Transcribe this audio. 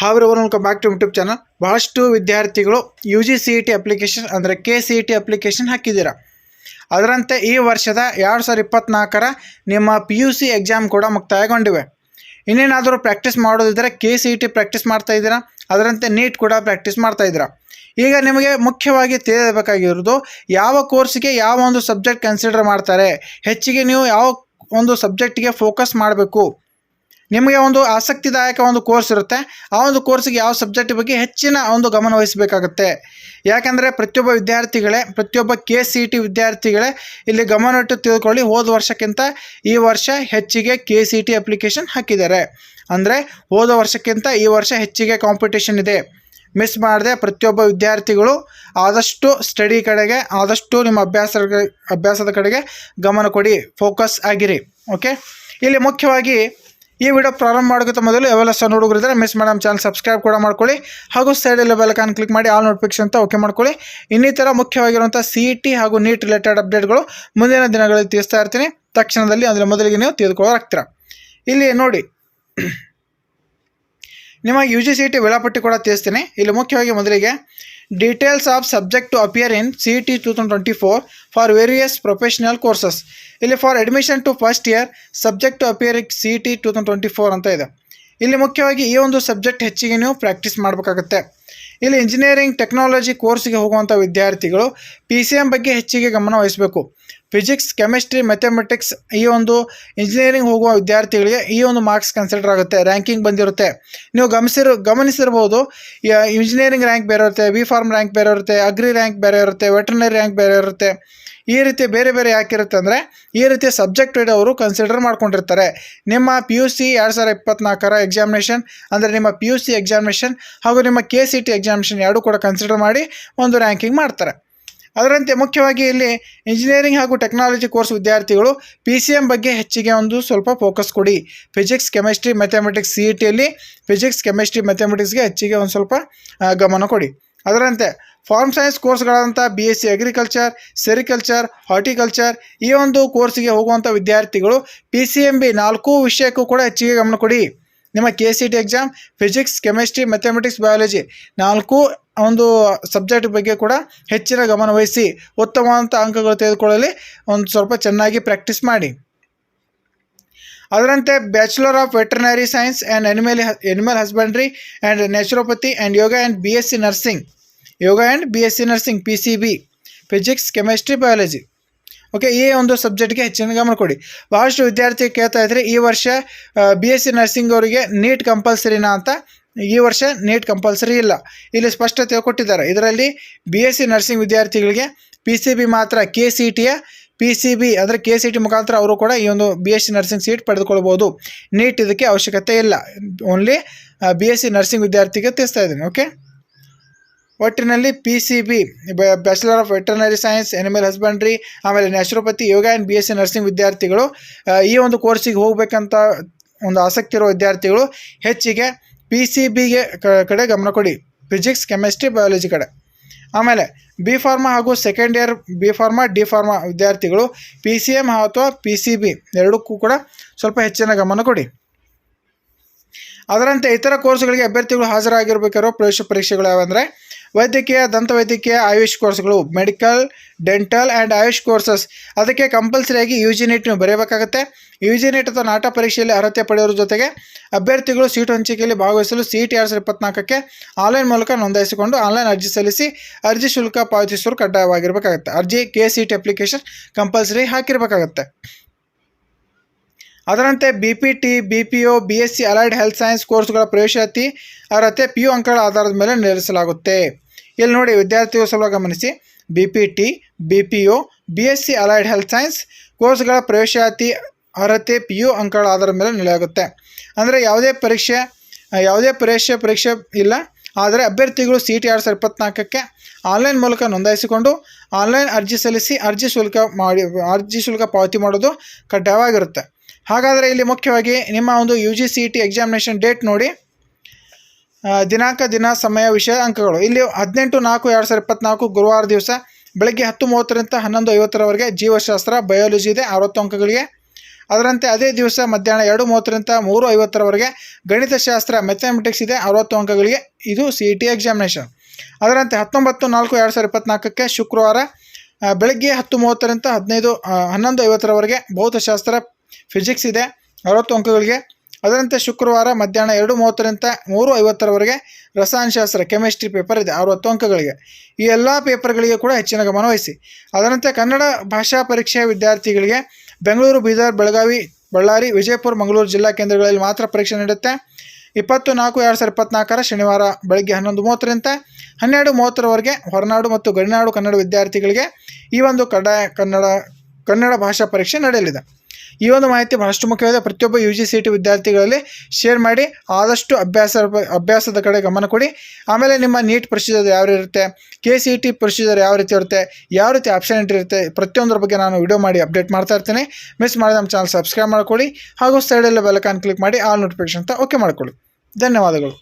ಹಾವ್ರಿ welcome back to YouTube channel. ಬಹಳಷ್ಟು ವಿದ್ಯಾರ್ಥಿಗಳು U G C E T application ಅಂದರೆ K C E T application ಹಾಕಿದ್ದೀರಾ. ಅದರಂತೆ ಈ ವರ್ಷದ ಎರಡು ಸಾವಿರದ ಇಪ್ಪತ್ತ್ನಾಲ್ಕರ ನಿಮ್ಮ ಪಿ ಯು ಸಿ ಎಕ್ಸಾಮ್ ಕೂಡ ಮುಕ್ತಾಯಗೊಂಡಿವೆ. ಇನ್ನೇನಾದರೂ practice ಮಾಡೋದಿದ್ದರೆ K C E T practice ಮಾಡ್ತಾ ಇದ್ದೀರಾ? ಅದರಂತೆ ನೀಟ್ ಕೂಡ ಪ್ರಾಕ್ಟೀಸ್ ಮಾಡ್ತಾ ಇದ್ದೀರಾ? ಈಗ ನಿಮಗೆ ಮುಖ್ಯವಾಗಿ ತಿಳಿಯಬೇಕಾಗಿರೋದು, ಯಾವ ಕೋರ್ಸಿಗೆ ಯಾವ ಒಂದು ಸಬ್ಜೆಕ್ಟ್ ಕನ್ಸಿಡರ್ ಮಾಡ್ತಾರೆ? ಹೆಚ್ಚಿಗೆ ನೀವು ಯಾವ ಒಂದು ಸಬ್ಜೆಕ್ಟಿಗೆ ಫೋಕಸ್ ಮಾಡಬೇಕು? ನಿಮಗೆ ಒಂದು ಆಸಕ್ತಿದಾಯಕ ಒಂದು ಕೋರ್ಸ್ ಇರುತ್ತೆ. ಆ ಒಂದು ಕೋರ್ಸಿಗೆ ಯಾವ ಸಬ್ಜೆಕ್ಟ್ ಬಗ್ಗೆ ಹೆಚ್ಚಿನ ಒಂದು ಗಮನ ವಹಿಸಬೇಕಾಗುತ್ತೆ. ಯಾಕಂದರೆ ಪ್ರತಿಯೊಬ್ಬ ವಿದ್ಯಾರ್ಥಿಗಳೇ, ಪ್ರತಿಯೊಬ್ಬ ಕೆ ಸಿ ಟಿ ವಿದ್ಯಾರ್ಥಿಗಳೇ ಇಲ್ಲಿ ಗಮನವಿಟ್ಟು ತಿಳ್ಕೊಳ್ಳಿ. ಹೋದ ವರ್ಷಕ್ಕಿಂತ ಈ ವರ್ಷ ಹೆಚ್ಚಿಗೆ ಕೆ ಸಿ ಟಿ ಅಪ್ಲಿಕೇಶನ್ ಹಾಕಿದ್ದಾರೆ. ಅಂದರೆ ಹೋದ ವರ್ಷಕ್ಕಿಂತ ಈ ವರ್ಷ ಹೆಚ್ಚಿಗೆ ಕಾಂಪಿಟೇಷನ್ ಇದೆ. ಮಿಸ್ ಮಾಡದೆ ಪ್ರತಿಯೊಬ್ಬ ವಿದ್ಯಾರ್ಥಿಗಳು ಆದಷ್ಟು ಸ್ಟಡಿ ಕಡೆಗೆ, ಆದಷ್ಟು ನಿಮ್ಮ ಅಭ್ಯಾಸ ಅಭ್ಯಾಸದ ಕಡೆಗೆ ಗಮನ ಕೊಡಿ. ಫೋಕಸ್ ಆಗಿರಿ. ಓಕೆ ಇಲ್ಲಿ ಮುಖ್ಯವಾಗಿ ಈ ವಿಡಿಯೋ ಪ್ರಾರಂಭ ಮಾಡೋಕ್ಕಿಂತ ಮೊದಲು ಯಾವೆಲ್ಲ ಸಣ್ಣ ಹುಡುಗರಿದ್ರೆ ಮಿಸ್ ಮೇಡಮ್ ಚಾನಲ್ ಸಬ್ಸ್ಕ್ರೈಬ್ ಕೂಡ ಮಾಡ್ಕೊಳ್ಳಿ. ಹಾಗೂ ಸೈಡಲ್ಲಿ ಬೆಲಕಾನ್ ಕ್ಲಿಕ್ ಮಾಡಿ ಆಲ್ ನೋಟಿಫಿಕೇಶನ್ ಅಂತ ಓಕೆ ಮಾಡ್ಕೊಳ್ಳಿ. ಇನ್ನಿತರ ಮುಖ್ಯವಾಗಿರುವಂಥ ಸಿ ಇ ಟಿ ಹಾಗೂ ನೀಟ್ ರಿಲೇಟೆಡ್ ಅಪ್ಡೇಟ್ಗಳು ಮುಂದಿನ ದಿನಗಳಲ್ಲಿ ತಿಳಿಸ್ತಾ ಇರ್ತೀನಿ. ತಕ್ಷಣದಲ್ಲಿ ಅಂದರೆ ಮೊದಲಿಗೆ ನೀವು ತಿಳಿದುಕೊಳ್ಳೋರಾಗ್ತೀರ ಇಲ್ಲಿ ನೋಡಿ. ನಿಮಗೆ ಯು ಜಿ ಸಿ ಟಿ ವೇಳಾಪಟ್ಟಿ ಕೂಡ ತಿಳಿಸ್ತೀನಿ. ಇಲ್ಲಿ ಮುಖ್ಯವಾಗಿ ಮೊದಲಿಗೆ details of subject appear in C T two thousand twenty four for various professional courses ಇಲ್ಲಿ for admission to first year subject to appear C T two thousand twenty four ಅಂತ ಇದೆ. ಇಲ್ಲಿ ಮುಖ್ಯವಾಗಿ ಈ ಒಂದು ಸಬ್ಜೆಕ್ಟ್ ಹೆಚ್ಚಿಗೆ ನೀವು ಪ್ರಾಕ್ಟೀಸ್ ಮಾಡಬೇಕಾಗುತ್ತೆ. ಇಲ್ಲಿ ಇಂಜಿನಿಯರಿಂಗ್ ಟೆಕ್ನಾಲಜಿ ಕೋರ್ಸ್ಗೆ ಹೋಗುವಂಥ ವಿದ್ಯಾರ್ಥಿಗಳು ಪಿ ಸಿ ಎಂ ಬಗ್ಗೆ ಹೆಚ್ಚಿಗೆ ಗಮನ ವಹಿಸಬೇಕು. ಫಿಸಿಕ್ಸ್ ಕೆಮಿಸ್ಟ್ರಿ ಮ್ಯಾಥಮೆಟಿಕ್ಸ್ ಈ ಒಂದು ಇಂಜಿನಿಯರಿಂಗ್ ಹೋಗುವ ವಿದ್ಯಾರ್ಥಿಗಳಿಗೆ ಈ ಒಂದು ಮಾರ್ಕ್ಸ್ ಕನ್ಸಿಡರ್ ಆಗುತ್ತೆ ರ್ಯಾಂಕಿಂಗ್ ಬಂದಿರುತ್ತೆ. ನೀವು ಗಮನಿಸಿರು ಗಮನಿಸಿರ್ಬೋದು ಇಂಜಿನಿಯರಿಂಗ್ ರ್ಯಾಂಕ್ ಬೇರೆ ಇರುತ್ತೆ ಬಿ ಫಾರ್ಮ್ ರ್ಯಾಂಕ್ ಬೇರೆ ಇರುತ್ತೆ ಅಗ್ರಿ ರ್ಯಾಂಕ್ ಬೇರೆ ಇರುತ್ತೆ ವೆಟರ್ನರಿ ರ್ಯಾಂಕ್ ಬೇರೆ ಇರುತ್ತೆ. ಈ ರೀತಿ ಬೇರೆ ಬೇರೆ ಯಾಕಿರುತ್ತೆ ಅಂದರೆ, ಈ ರೀತಿ ಸಬ್ಜೆಕ್ಟ್ ಅವರು ಕನ್ಸಿಡರ್ ಮಾಡ್ಕೊಂಡಿರ್ತಾರೆ. ನಿಮ್ಮ ಪಿ ಯು ಸಿ ಎರಡು ಸಾವಿರ ಇಪ್ಪತ್ನಾಲ್ಕರ ಎಕ್ಸಾಮಿನೇಷನ್ ಅಂದರೆ ನಿಮ್ಮ ಪಿ ಯು ಸಿ ಎಕ್ಸಾಮಿನೇಷನ್ ಹಾಗೂ ನಿಮ್ಮ ಕೆ ಸಿ ಟಿ ಎಕ್ಸಾಮಿನೇಷನ್ ಎರಡೂ ಕೂಡ ಕನ್ಸಿಡರ್ ಮಾಡಿ ಒಂದು ರ್ಯಾಂಕಿಂಗ್ ಮಾಡ್ತಾರೆ. ಅದರಂತೆ ಮುಖ್ಯವಾಗಿ ಇಲ್ಲಿ ಇಂಜಿನಿಯರಿಂಗ್ ಹಾಗೂ ಟೆಕ್ನಾಲಜಿ ಕೋರ್ಸ್ ವಿದ್ಯಾರ್ಥಿಗಳು ಪಿ ಸಿ ಎಂ ಬಗ್ಗೆ ಹೆಚ್ಚಿಗೆ ಒಂದು ಸ್ವಲ್ಪ ಫೋಕಸ್ ಕೊಡಿ. Physics chemistry mathematics C E ಟಿಯಲ್ಲಿ physics chemistry ಮ್ಯಾಥಮೆಟಿಕ್ಸ್ಗೆ ಹೆಚ್ಚಿಗೆ ಒಂದು ಸ್ವಲ್ಪ ಗಮನ ಕೊಡಿ. ಅದರಂತೆ farm science ಕೋರ್ಸ್ಗಳಾದಂಥ B S C agriculture sericulture horticulture ಈ ಒಂದು ಕೋರ್ಸಿಗೆ ಹೋಗುವಂಥ ವಿದ್ಯಾರ್ಥಿಗಳು ಪಿ ಸಿ ಎಂ ಬಿ ನಾಲ್ಕು ವಿಷಯಕ್ಕೂ ಕೂಡ ಹೆಚ್ಚಿಗೆ ಗಮನ ಕೊಡಿ. ನಿಮ್ಮ K C T exam physics chemistry mathematics biology ನಾಲ್ಕು ಒಂದು ಸಬ್ಜೆಕ್ಟ್ ಬಗ್ಗೆ ಕೂಡ ಹೆಚ್ಚಿನ ಗಮನ ವಹಿಸಿ ಉತ್ತಮವಾದಂಥ ಅಂಕಗಳು ತೆಗೆದುಕೊಳ್ಳಲಿ. ಒಂದು ಸ್ವಲ್ಪ ಚೆನ್ನಾಗಿ ಪ್ರಾಕ್ಟೀಸ್ ಮಾಡಿ. ಅದರಂತೆ bachelor of veterinary science and animal animal husbandry and naturopathy and yoga and B S C nursing yoga and B S C nursing P C B physics chemistry biology okay ಈ ಒಂದು ಸಬ್ಜೆಕ್ಟ್ಗೆ ಹೆಚ್ಚಿನ ಗಮನ ಕೊಡಿ. ಬಹಳಷ್ಟು ವಿದ್ಯಾರ್ಥಿ ಕೇಳ್ತಾ ಇದ್ರೆ ಈ ವರ್ಷ ಬಿ ಎಸ್ ಸಿ ನರ್ಸಿಂಗ್ ಅವರಿಗೆ ನೀಟ್ ಕಂಪಲ್ಸರಿನಾ ಅಂತ ಈ ವರ್ಷ ನೀಟ್ ಕಂಪಲ್ಸರಿ ಇಲ್ಲ. ಇಲ್ಲಿ ಸ್ಪಷ್ಟತೆ ಕೊಟ್ಟಿದ್ದಾರೆ. ಇದರಲ್ಲಿ ಬಿ ಎಸ್ ಸಿ ನರ್ಸಿಂಗ್ ವಿದ್ಯಾರ್ಥಿಗಳಿಗೆ ಪಿ ಸಿ ಬಿ ಮಾತ್ರ ಕೆ ಸಿ ಟಿಯ ಪಿ ಸಿ ಬಿ ಅಂದರೆ ಕೆ ಸಿ ಟಿ ಮುಖಾಂತರ ಅವರು ಕೂಡ ಈ ಒಂದು B S C nursing seat ಪಡೆದುಕೊಳ್ಬೋದು. NEET ಇದಕ್ಕೆ ಅವಶ್ಯಕತೆ ಇಲ್ಲ. Only B S C nursing ವಿದ್ಯಾರ್ಥಿಗೆ ತಿಳಿಸ್ತಾ ಇದ್ದೀನಿ. ಓಕೆ ಒಟ್ಟಿನಲ್ಲಿ P C B bachelor of veterinary science animal husbandry ಆಮೇಲೆ naturopathy yoga and B S C nursing ವಿದ್ಯಾರ್ಥಿಗಳು ಈ ಒಂದು ಕೋರ್ಸಿಗೆ ಹೋಗಬೇಕಂತ ಒಂದು ಆಸಕ್ತಿ ಇರೋ ವಿದ್ಯಾರ್ಥಿಗಳು ಹೆಚ್ಚಿಗೆ ಪಿ ಸಿ ಬಿಗೆ ಕಡೆ ಗಮನ ಕೊಡಿ. ಫಿಸಿಕ್ಸ್ ಕೆಮಿಸ್ಟ್ರಿ ಬಯಾಲಜಿ ಕಡೆ. ಆಮೇಲೆ ಬಿ ಫಾರ್ಮಾ ಹಾಗೂ second year B pharma D pharma ವಿದ್ಯಾರ್ಥಿಗಳು ಪಿ ಸಿ ಎಂ ಅಥವಾ ಪಿ ಸಿ ಬಿ ಎರಡಕ್ಕೂ ಕೂಡ ಸ್ವಲ್ಪ ಹೆಚ್ಚಿನ ಗಮನ ಕೊಡಿ. ಅದರಂತೆ ಇತರ ಕೋರ್ಸ್ಗಳಿಗೆ ಅಭ್ಯರ್ಥಿಗಳು ಹಾಜರಾಗಿರಬೇಕಾಗಿರೋ ಪ್ರವೇಶ ಪರೀಕ್ಷೆಗಳು ಯಾವಂದರೆ ವೈದ್ಯಕೀಯ, ದಂತವೈದ್ಯಕೀಯ, ಆಯುಷ್ ಕೋರ್ಸ್ಗಳು, medical, dental and AYUSH courses. ಅದಕ್ಕೆ ಕಂಪಲ್ಸರಿಯಾಗಿ ಯು ಜಿ ನೀಟ್ ನೀವು ಬರೆಯಬೇಕಾಗುತ್ತೆ ಯು ಜಿ ನೀಟ್ ಅಥವಾ ನಾಟ ಪರೀಕ್ಷೆಯಲ್ಲಿ ಅರ್ಹತೆ ಪಡೆಯೋರ ಜೊತೆಗೆ ಅಭ್ಯರ್ಥಿಗಳು ಸೀಟು ಹಂಚಿಕೆಯಲ್ಲಿ ಭಾಗವಹಿಸಲು ಸಿ ಟಿ ಎರಡು ಸಾವಿರದ ಇಪ್ಪತ್ನಾಲ್ಕಕ್ಕೆ ಆನ್ಲೈನ್ ಮೂಲಕ ನೋಂದಾಯಿಸಿಕೊಂಡು ಆನ್ಲೈನ್ ಅರ್ಜಿ ಸಲ್ಲಿಸಿ ಅರ್ಜಿ ಶುಲ್ಕ ಪಾವತಿಸೋರು ಕಡ್ಡಾಯವಾಗಿರಬೇಕಾಗುತ್ತೆ. ಅರ್ಜಿ, K C T application compulsory ಹಾಕಿರಬೇಕಾಗತ್ತೆ. ಅದರಂತೆ B P T B P O B S C allied health science ಕೋರ್ಸ್ಗಳ ಪ್ರವೇಶಾತಿ ಅರ್ಹತೆ ಪಿ ಯು ಅಂಕಗಳ ಆಧಾರದ ಮೇಲೆ ನಿರ್ಧರಿಸಲಾಗುತ್ತೆ ಇಲ್ಲಿ ನೋಡಿ ವಿದ್ಯಾರ್ಥಿಗಳು ಸ್ವಲ್ಪ ಗಮನಿಸಿ. B P T B P O B S C allied health science ಕೋರ್ಸ್ಗಳ ಪ್ರವೇಶಾತಿ ಅರ್ಹತೆ ಪಿ ಯು ಅಂಕಗಳ ಆಧಾರದ ಮೇಲೆ ನಡೆಯಾಗುತ್ತೆ ಅಂದರೆ ಯಾವುದೇ ಪರೀಕ್ಷೆ ಯಾವುದೇ ಪರೀಕ್ಷೆ ಪರೀಕ್ಷೆ ಇಲ್ಲ. ಆದರೆ ಅಭ್ಯರ್ಥಿಗಳು ಸಿ ಟಿ ಎರಡು ಸಾವಿರದ ಇಪ್ಪತ್ತ್ನಾಲ್ಕಕ್ಕೆ ಆನ್ಲೈನ್ ಮೂಲಕ ನೋಂದಾಯಿಸಿಕೊಂಡು ಆನ್ಲೈನ್ ಅರ್ಜಿ ಸಲ್ಲಿಸಿ ಅರ್ಜಿ ಶುಲ್ಕ ಮಾಡಿ, ಅರ್ಜಿ ಶುಲ್ಕ ಪಾವತಿ ಮಾಡೋದು ಕಡ್ಡಾಯವಾಗಿರುತ್ತೆ. ಹಾಗಾದರೆ ಇಲ್ಲಿ ಮುಖ್ಯವಾಗಿ ನಿಮ್ಮ ಒಂದು U G C T examination date ನೋಡಿ ದಿನಾಂಕ, ದಿನ, ಸಮಯ, ವಿಷಯ, ಅಂಕಗಳು. ಇಲ್ಲಿ ಹದಿನೆಂಟು, ನಾಲ್ಕು, ಎರಡು ಸಾವಿರದ ಇಪ್ಪತ್ನಾಲ್ಕು ಗುರುವಾರ ದಿವಸ, ಬೆಳಗ್ಗೆ ಹತ್ತು ಮೂವತ್ತರಿಂದ ಹನ್ನೊಂದು ಐವತ್ತರವರೆಗೆ ಜೀವಶಾಸ್ತ್ರ ಬಯಾಲಜಿ ಇದೆ, ಅರವತ್ತು ಅಂಕಗಳಿಗೆ. ಅದರಂತೆ ಅದೇ ದಿವಸ ಮಧ್ಯಾಹ್ನ ಎರಡು ಮೂವತ್ತರಿಂದ ಮೂರು ಐವತ್ತರವರೆಗೆ ಗಣಿತಶಾಸ್ತ್ರ ಮೆಥಮೆಟಿಕ್ಸ್ ಇದೆ, ಅರವತ್ತು ಅಂಕಗಳಿಗೆ. ಇದು ಸಿ ಇ ಟಿ ಎಕ್ಸಾಮಿನೇಷನ್ ಅದರಂತೆ ಹತ್ತೊಂಬತ್ತು, ನಾಲ್ಕು, ಎರಡು ಸಾವಿರದ ಇಪ್ಪತ್ನಾಲ್ಕಕ್ಕೆ ಶುಕ್ರವಾರ ಬೆಳಗ್ಗೆ ಹತ್ತು ಮೂವತ್ತರಿಂದ ಹದಿನೈದು ಹನ್ನೊಂದು ಐವತ್ತರವರೆಗೆ ಭೌತಶಾಸ್ತ್ರ ಫಿಸಿಕ್ಸ್ ಇದೆ. ಅರವತ್ತು ಅಂಕಗಳಿಗೆ. ಅದರಂತೆ ಶುಕ್ರವಾರ ಮಧ್ಯಾಹ್ನ ಎರಡು ಮೂವತ್ತರಿಂದ ಮೂರು ಐವತ್ತರವರೆಗೆ ರಸಾಯನಶಾಸ್ತ್ರ ಕೆಮಿಸ್ಟ್ರಿ ಪೇಪರ್ ಇದೆ. ಅರವತ್ತು ಅಂಕಗಳಿಗೆ. ಈ ಎಲ್ಲ ಪೇಪರ್ಗಳಿಗೆ ಕೂಡ ಹೆಚ್ಚಿನ ಗಮನ ವಹಿಸಿ. ಅದರಂತೆ ಕನ್ನಡ ಭಾಷಾ ಪರೀಕ್ಷೆಯ ವಿದ್ಯಾರ್ಥಿಗಳಿಗೆ ಬೆಂಗಳೂರು, ಬೀದರ್, ಬೆಳಗಾವಿ, ಬಳ್ಳಾರಿ, ವಿಜಯಪುರ, ಮಂಗಳೂರು ಜಿಲ್ಲಾ ಕೇಂದ್ರಗಳಲ್ಲಿ ಮಾತ್ರ ಪರೀಕ್ಷೆ ನಡೆಯುತ್ತೆ. ಇಪ್ಪತ್ತು ನಾಲ್ಕು, ಎರಡು ಸಾವಿರದ ಇಪ್ಪತ್ನಾಲ್ಕರ ಶನಿವಾರ ಬೆಳಗ್ಗೆ ಹನ್ನೊಂದು ಮೂವತ್ತರಿಂದ ಹನ್ನೆರಡು ಮೂವತ್ತರವರೆಗೆ ಹೊರನಾಡು ಮತ್ತು ಗಡಿನಾಡು ಕನ್ನಡ ವಿದ್ಯಾರ್ಥಿಗಳಿಗೆ ಈ ಒಂದು ಕಡ್ಡಾಯ ಕನ್ನಡ ಕನ್ನಡ ಭಾಷಾ ಪರೀಕ್ಷೆ ನಡೆಯಲಿದೆ. ಈ ಒಂದು ಮಾಹಿತಿ ಬಹಳಷ್ಟು ಮುಖ್ಯವಾದ ಪ್ರತಿಯೊಬ್ಬ ಯು ಜಿ ಸಿ ವಿದ್ಯಾರ್ಥಿಗಳಲ್ಲಿ ಶೇರ್ ಮಾಡಿ, ಆದಷ್ಟು ಅಭ್ಯಾಸ ಅಭ್ಯಾಸದ ಕಡೆ ಗಮನ ಕೊಡಿ. ಆಮೇಲೆ ನಿಮ್ಮ ನೀಟ್ ಪ್ರೊಸೀಜರ್ ಯಾವ ರೀತಿ ಇರುತ್ತೆ ಕೆ ಸಿ ಟಿ ಪ್ರೊಸೀಜರ್ ಯಾವ ರೀತಿ ಇರುತ್ತೆ? ಯಾವ ರೀತಿ ಆಪ್ಷನ್ ಇರುತ್ತೆ? ಪ್ರತಿಯೊಂದರ ಬಗ್ಗೆ ನಾನು ವಿಡಿಯೋ ಮಾಡಿ ಅಪ್ಡೇಟ್ ಮಾಡ್ತಾ ಇರ್ತೀನಿ. ಮಿಸ್ ಮಾಡಿದ ನಮ್ಮ ಚಾನಲ್ ಸಬ್ಸ್ಕ್ರೈಬ್ ಮಾಡ್ಕೊಳ್ಳಿ. ಹಾಗೂ ಸೈಡಲ್ಲಿ ಬೆಲಕಾನ್ ಕ್ಲಿಕ್ ಮಾಡಿ ಆಲ್ ನೋಟಿಫಿಕೇಶನ್ ಅಂತ ಓಕೆ ಮಾಡ್ಕೊಳ್ಳಿ. ಧನ್ಯವಾದಗಳು.